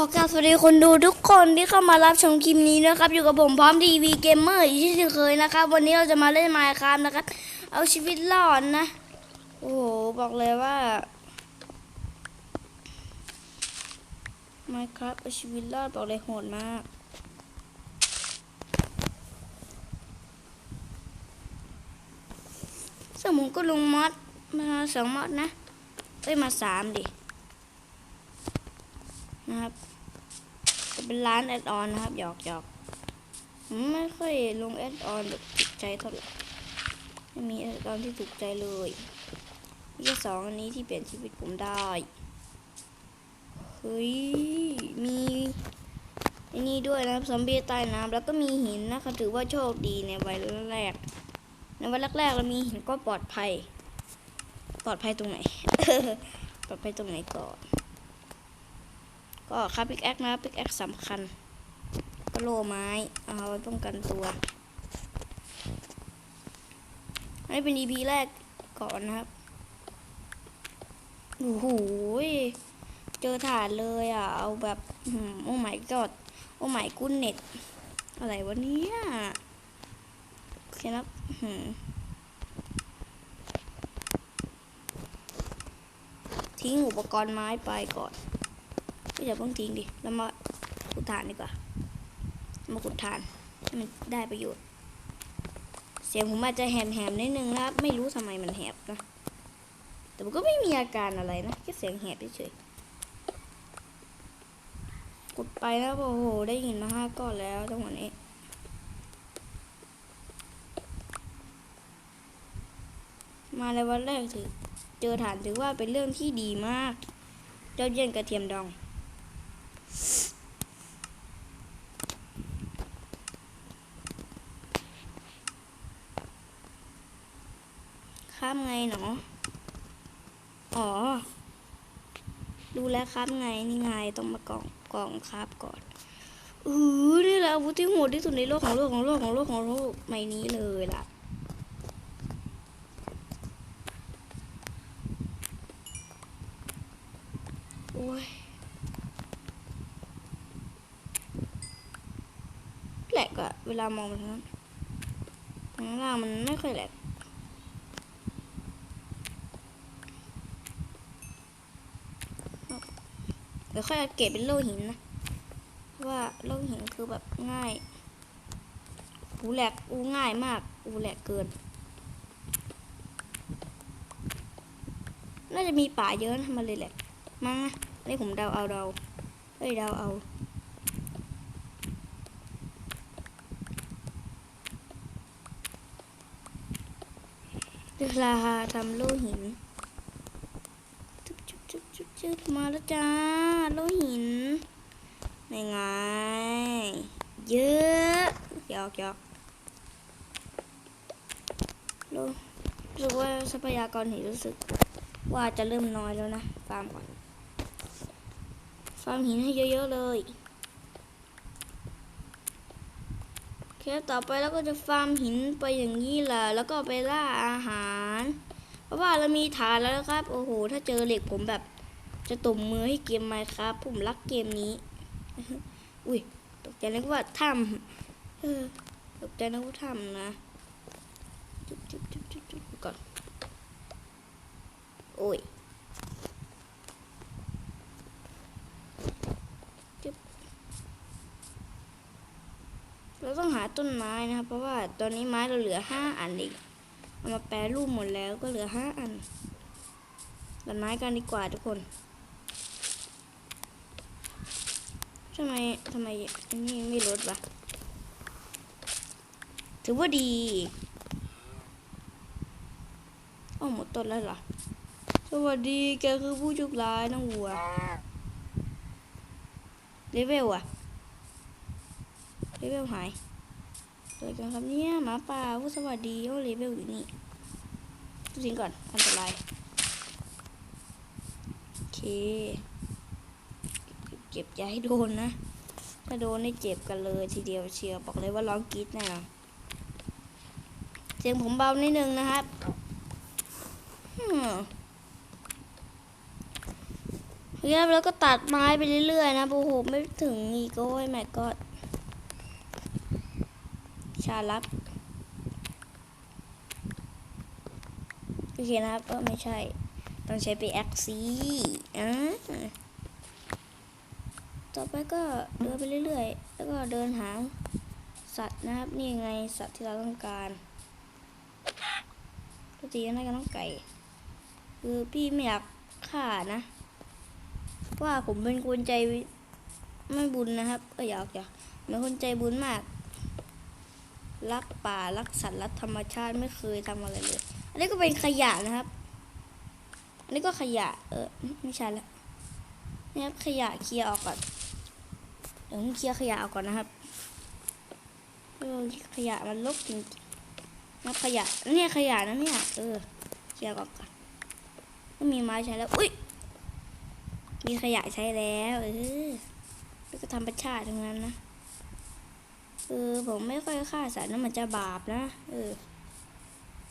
ขอกราบสวัสดีคนดูทุกคนที่เข้ามารับชมคลิปนี้นะครับ อยู่กับผมพร้อมทีวีเกมเมอร์อย่างที่เคยนะครับ วันนี้เราจะมาเล่นไมค์ครับนะครับ เอาชีวิตรอดนะ โอ้โห บอกเลยว่าไมค์ครับเอาชีวิตรอดบอกเลยโหดมากซึ่งผมก็ลงมอดมาสองมอดนะเอ้ยมาสามดิ นะครับจะเป็นร้านแอดออนนะครับ หยอกหยอกไม่ค่อยลงแอดออนแบบถูกใจเท่าไหร่ไม่มีแอดออนที่ถูกใจเลยมีแค่สองอันนี้ที่เปลี่ยนชีวิตผมได้เฮ้ยมีไอันนี้ด้วยนะครับซอมบี้ใต้น้ำแล้วก็มีหินนะคะถือว่าโชคดีในวันแรกในวันแรกๆเรามีหินก็ปลอดภัย ปลอดภัยตรงไหน ปลอดภัยตรงไหนก่อน ก็ครับพิกแอคนะพิกแอคสำคัญก็โลไม้เอาไว้ป้องกันตัวอันนี้เป็น EP แรกก่อนนะครับโอ้โหเจอฐานเลยอะ เอาแบบโอ้ไม่กอดโอ้ไม่กุ้นเน็ต อะไรวะเนี่ยโอเคนะทิ้งอุปกรณ์ไม้ไปก่อน ไม่อย่าเพิ่งทิ้งดิแล้วมาขุดถ่านดีกว่า มาขุดถ่านให้มันได้ประโยชน์ เสียงผมอาจจะแหบๆนิดนึงนะครับ ไม่รู้ทำไมมันแหบนะ แต่มันก็ไม่มีอาการอะไรนะ แค่เสียงแหบเฉยๆขุดไปแล้วโอ้โห ได้ยินมาห้าก้อนแล้วจังหวะนี้มาในวันแรกถือเจอฐานถือว่าเป็นเรื่องที่ดีมาก เจ้าเย็นกระเทียมดอง ข้ามไงเนาะอ๋อ ดูแลวครับไงนี่ไงต้องมากล่องกล่องครับก่อนเออนี่แหละอาวุธที่โหดที่สุดในโลกของโลกของโลกของโลกของโลกใบนี้เลยล่ะ โอ้ย แหลกอะเวลามองไปทางนั้นทางล่างมันไม่ค่อยแหลกเดี๋ยวค่อยเก็บเป็นโลหินนะ ว่าโลหินคือแบบง่ายอูแหลกอูง่ายมากอูแหลกเกิน น่าจะมีป่าเยอะนะมันเลยแหลกมั้งนะนี่ผมเดาเอาเดาเอ้ยเดาเอา ลาทำโลหินจุ๊บจุ๊บจุ๊บจุ๊บจุ๊บมาแล้วจ้าโลหินในไงเยอะหยอกหยอกโลรู้สึกว่าทรัพยากรหินรู้สึก ว่าจะเริ่มน้อยแล้วนะฟาร์มก่อนฟาร์มหินให้เยอะๆเลย โอเคต่อไปแล้วก็จะฟาร์มหินไปอย่างนี้แหละแล้วก็ไปล่าอาหาร เพราะว่าเรามีฐานแล้วนะครับ โอ้โห ถ้าเจอเหล็กผมแบบ จะตบมือให้เกมไหมครับ ผมรักเกมนี้ อุ้ยตกใจนึกว่าถ้ำตกใจนึกว่าถ้ำนะจุ๊บจุ๊บจุ๊บจุ๊บจุ๊บก่อนโอ้ยจุ๊บเรา ต้องหาต้นไม้นะครับ เพราะว่าตอนนี้ไม้เราเหลือห้าอันเองเอามาแปรรูปหมดแล้วก็เหลือห้าอันตัดไม้กันดีกว่าทุกคนทำไมทำไมอันนี้ไม่ลดวะถือว่าดีอ้าวหมดต้นแล้วเหรอ สวัสดีแกคือผู้โชคร้ายน้องวัวเลเวลอะเลเวลหาย เกิดกันครับเนี่ยหมาป่าผู้สวัสดีโอ้เลเวลอยู่นี่ทุทิ้งก่อนอันตรายโอเค เก็บอย่าให้โดนนะ ถ้าโดนนี่เจ็บกันเลยทีเดียวเชียวบอกเลยว่าร้องกรี๊ดแน่นอนเสียงผมเบานิดนึงนะครับเฮ้ยเนี่ยแล้วก็ตัดไม้ไปเรื่อยๆนะโอ้โหไม่ถึงอีกโอ้ยแม่ก็ ชาลับโอเคนะครับก็ไม่ใช่ ต้องใช้ไปแอคซีอ่าต่อไปก็เดินไปเรื่อยๆ แล้วก็เดินหาสัตว์นะครับ นี่ไงสัตว์ที่เราต้องการปกติก็น่าจะต้องไก่ คือพี่ไม่อยากฆ่านะว่าผมเป็นคนใจไม่บุญนะครับก็อยากอยากเป็นคนใจบุญมาก รักป่ารักสัตว์รักธรรมชาติไม่เคยทำอะไรเลย อันนี้ก็เป็นขยะนะครับ อันนี้ก็ขยะ เออไม่ใช่ละนี่ครับขยะเคลียร์ออกก่อนเดี๋ยวผมเคลียร์ขยะออกก่อนนะครับเออขยะมันลกจริงๆนะขยะเนี่ยขยะนะเนี่ยเออเคลียร์ออกก่อนก็มีไม้ใช้แล้วอุ้ยมีขยะใช้แล้วเออก็ธรรมชาติทั้งนั้นนะ เออผมไม่ค่อยฆ่าสัตว์นะมันจะบาปนะ เออ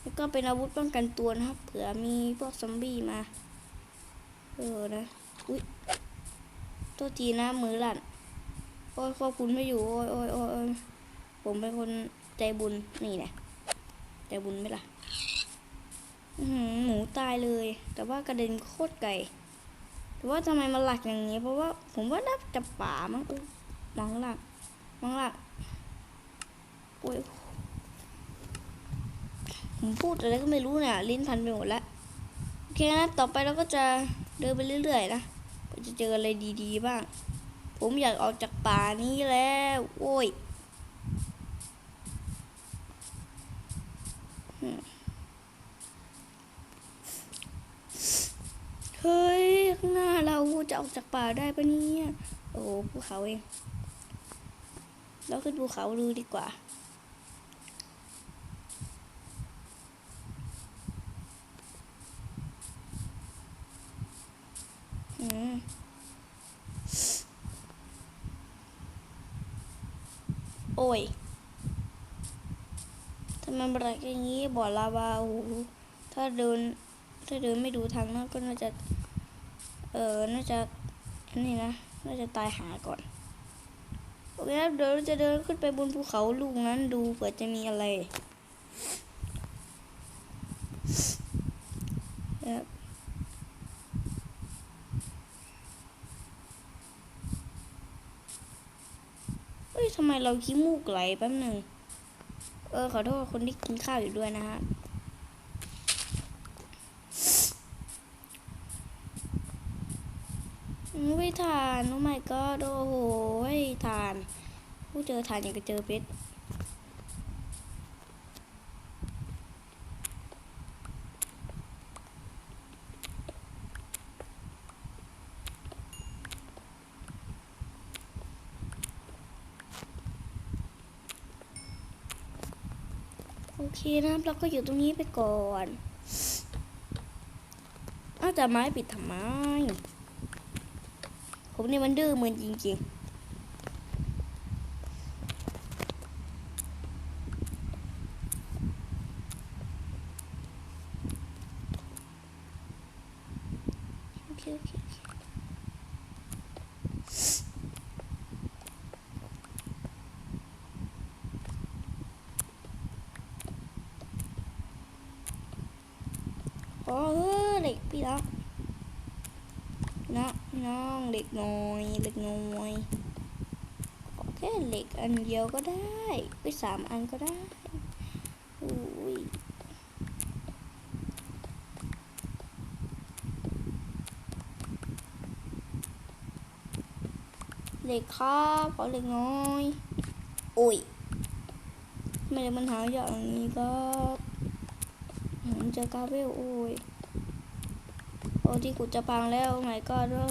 แล้วก็เป็นอาวุธป้องกันตัวนะครับ เผื่อมีพวกซอมบี้มา เออนะ อุ้ยตัวทีนะมือหลั่น โอ้ยควบคุมไม่อยู่ โอ้ยโอ้ยโอ้ยผมเป็นคนใจบุญ นี่แหละใจบุญไหมล่ะหือหมูตายเลย แต่ว่ากระเด็นโคตรไกลแต่ว่าทำไมมันหลักอย่างนี้ เพราะว่าผมว่าน่าจะป่ามั้งมองหลักมองหลัก โอ้ยผมพูดอะไรก็ไม่รู้เนี่ยลิ้นพันไปหมดแล้วโอเคนะต่อไปเราก็จะเดินไปเรื่อยๆนะก็จะเจออะไรดีๆบ้าง ผมอยากออกจากป่านี้แล้วโอ้ยเฮ้ยข้างหน้าเราจะออกจากป่าได้ปะเนี่ย โอ้ภูเขาเอง เราขึ้นภูเขาดูดีกว่า โอ้ยทำไมมันอะไรอย่างนี้บ่อลาวาโอ้ถ้าเดิน ถ้าเดินไม่ดูทางนั้นก็น่าจะ เออน่าจะนนี้นะ น่าจะตายหาก่อน โอเคครับเดี๋ยวเราจะเดินขึ้นไปบนภูเขาลูกนั้นดูเผื่อจะมีอะไรนะครับ เฮ้ย ทำ ไมเราขี้มูกไหลแป๊บหนึ่ง เออขอโทษคนที่กินข้าวอยู่ด้วยนะฮะไม่ทาน โอ้ไม่ก็โอ้โหทาน ผู้เจอทานอย่างกับเจอเพชร เคนะครับเราก็อยู่ตรงนี้ไปก่อนอาแต่ไม้ปิดทำไม ผมนี่มันดื้อเหมือนจริงๆโอเคโอเคโอเคอ๋อเอ พี่รักน้องน้องเด็กน้อยเด็กน้อยแค่เหล็กอันเดียวก็ได้ไปสามอันก็ได้อุ้ยเหล็กครับขอเหล็กน้อยอุ้ยไม่ได้มันหาอย่างนี้ครับผมเจอกาเวลโอ้ย อ้ที่กูจะพังแล้ว my god ว่า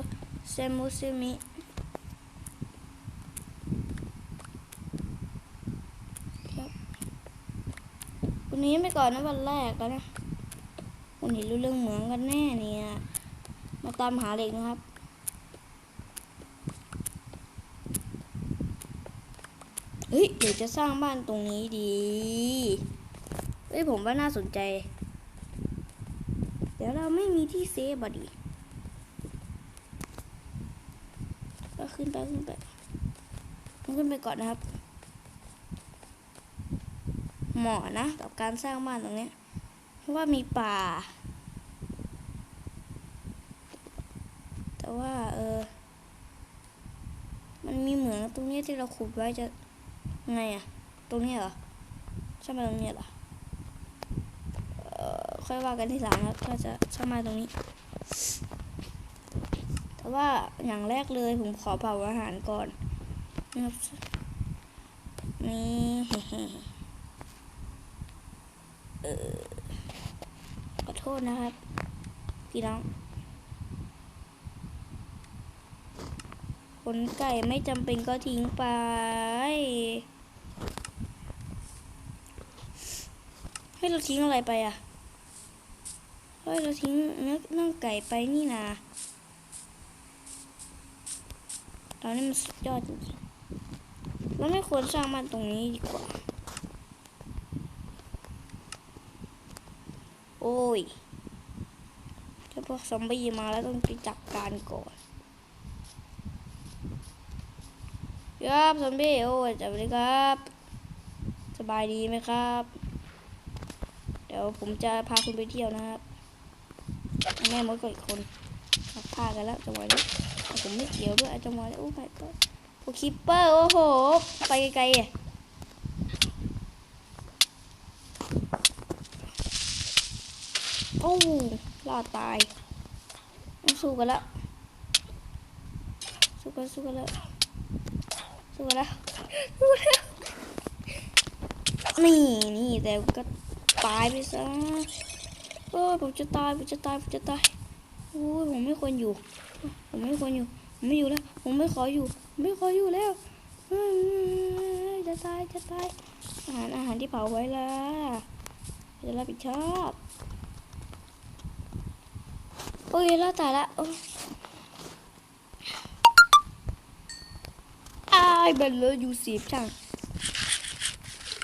เซมุเซมิครับวันนี้ไปก่อนนะวันแรกแล้วนะวันนี้รู้เรื่องเหมืองกันแน่เนี่ยมาตามหาเหล็กนะครับเฮ้ยเดี๋ยวจะสร้างบ้านตรงนี้ดี เฮ้ยผมว่าน่าสนใจ เดี๋ยวเราไม่มีที่เซฟบอดีก็ขึ้นไปขึ้นไปขึ้นไปก่อนนะครับ เหมาะนะกับการสร้างบ้านตรงนี้เพราะว่ามีป่า แต่ว่าเออ มันมีเหมืองตรงนี้ที่เราขุดไว้จะไงอะตรงนี้เหรอใช่ไหมตรงนี้เหรอ ค่อยว่ากันที่หลังครับก็จะใช่ไหมตรงนี้ แต่ว่าอย่างแรกเลยผมขอเผาอาหารก่อนนะครับนี่เออขอโทษนะครับ พี่น้องขนไก่ไม่จำเป็นก็ทิ้งไป ให้เราทิ้งอะไรไปอะ ฮ้ยเราทิ้งเนื้อน่องไก่ไปนี่นาเรานี่มันสุดยอดจริงๆเราไม่ควรสร้างบ้านตรงนี้ดีกว่า โอ้ยถ้าพวกซอมบี้มาแล้วต้องไปจัดการก่อนครับซอมบี้โอ้ยจับเลยครับ สบายดีไหมครับ เดี๋ยวผมจะพาคุณไปเที่ยวนะครับ แม่มดกับอีกคนมาพากันแล้วจังหวะนี้ผมไม่เกี่ยวด้วยจังหวะนี้โอ้ไม่ก็โอ้คิปเปอร์โอ้โห ไปไกลๆอะโอ้รอดตายสู้กันแล้ว สู้กันสู้กันแล้วสู้กันแล้วสู้กันแล้วนี่นี่แต่ก็ตายไปซะ อ้ยผมจะตายผมจะตายผมจะตายโอ้ยผมไม่ควรอยู่ ผมไม่ควรอยู่ผมไม่อยู่แล้ว ผมไม่ขออยู่ ไม่ขออยู่แล้วจะตายจะตายอาหารอาหารที่เผาไว้ละจะรับผิดชอบโอ้ยแล้วตายละโอ้ยอายเบลเลอร์ยูสีบช่าง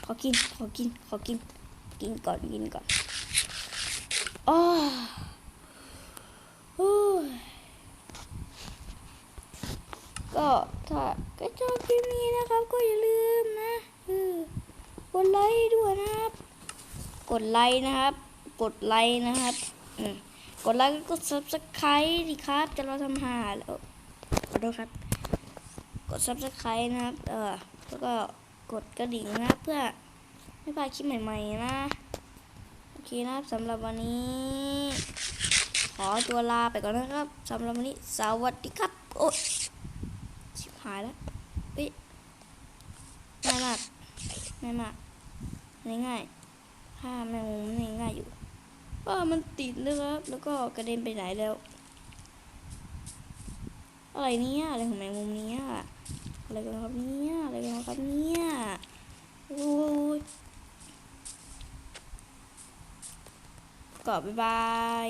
ขอกินขอกินขอกิน กินก่อนกินก่อนอ้อโอ้ย ก็ถ้าก็ชอบคลิปนี้นะครับ ก็อย่าลืมนะกดไลค์ด้วยนะครับ กดไลค์นะครับ กดไลค์นะครับอืมกดไลค์กด subscribe ดิครับ จะเราทำหาแล้วขอโทษครับ กด subscribe นะครับ เออแล้วก็กดกระดิ่งนะเพื่อไม่พลาดคลิปใหม่ๆนะโอเคนะครับสำหรับวันนี้ ขอตัวลาไปก่อนนะครับสำหรับวันนี้สวัสดีครับโอ้ หายแล้วเฮ้ยง่ายมากง่ายมากง่ายๆถ้าแมงมุมนี่ง่ายอยู่ว่ามันติดนะครับ แล้วก็กระเด็นไปไหนแล้ว อะไรเนี่ยอะไรของแมงมุมเนี่ยอะไรกันครับเนี่ยอะไรกันครับเนี่ยโอ้ยก็บ๊ายบาย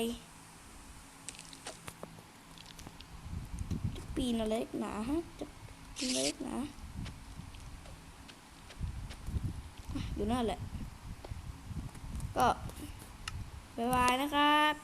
จะปีนอะไรนักหนาฮะจะ เล็กนะอยู่นั่นแหละ ก็บ๊ายบายนะครับ